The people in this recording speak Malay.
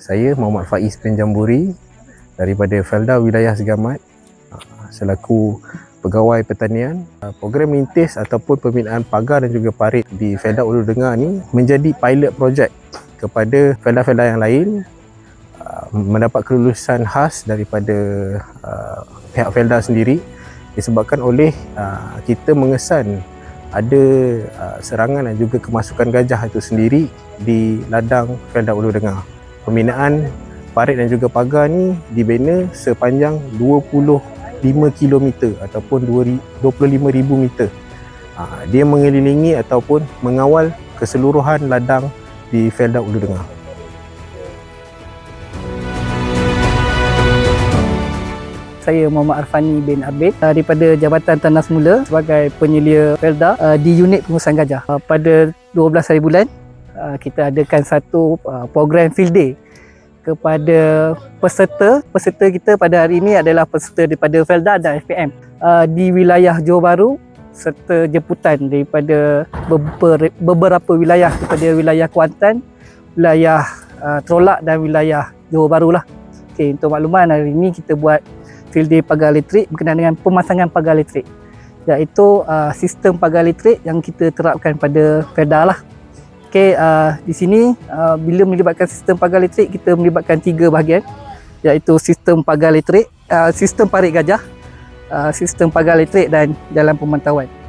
Saya Muhammad Faiz bin Jamburi daripada Felda Wilayah Segamat ah, selaku pegawai pertanian. Ah, Program mintis ataupun pembinaan pagar dan juga parit di Felda Ulu Dengar ni menjadi pilot project kepada Felda-Felda yang lain ah, mendapat kelulusan khas daripada ah, pihak Felda sendiri disebabkan oleh ah, kita mengesan ada uh, serangan dan juga kemasukan gajah itu sendiri di ladang Felda Ulu Dengar. Pembinaan parit dan juga pagar ni dibina sepanjang 25 km ataupun 25,000 meter. Uh, dia mengelilingi ataupun mengawal keseluruhan ladang di Felda Ulu Dengar. Saya Muhammad Arfani bin Abid daripada Jabatan Tanah Semula sebagai penyelia Felda uh, di unit pengurusan gajah. Uh, pada 12 hari bulan uh, kita adakan satu uh, program field day kepada peserta. Peserta kita pada hari ini adalah peserta daripada Felda dan FPM uh, di wilayah Johor Bahru serta jemputan daripada beber- beberapa wilayah daripada wilayah Kuantan, wilayah Trolak dan wilayah Johor Bahru lah. Okay, untuk makluman hari ini kita buat field day pagar elektrik berkenaan dengan pemasangan pagar elektrik iaitu uh, sistem pagar elektrik yang kita terapkan pada Felda lah. Okey, uh, di sini uh, bila melibatkan sistem pagar elektrik kita melibatkan tiga bahagian iaitu sistem pagar elektrik, uh, sistem parit gajah, uh, sistem pagar elektrik dan jalan pemantauan.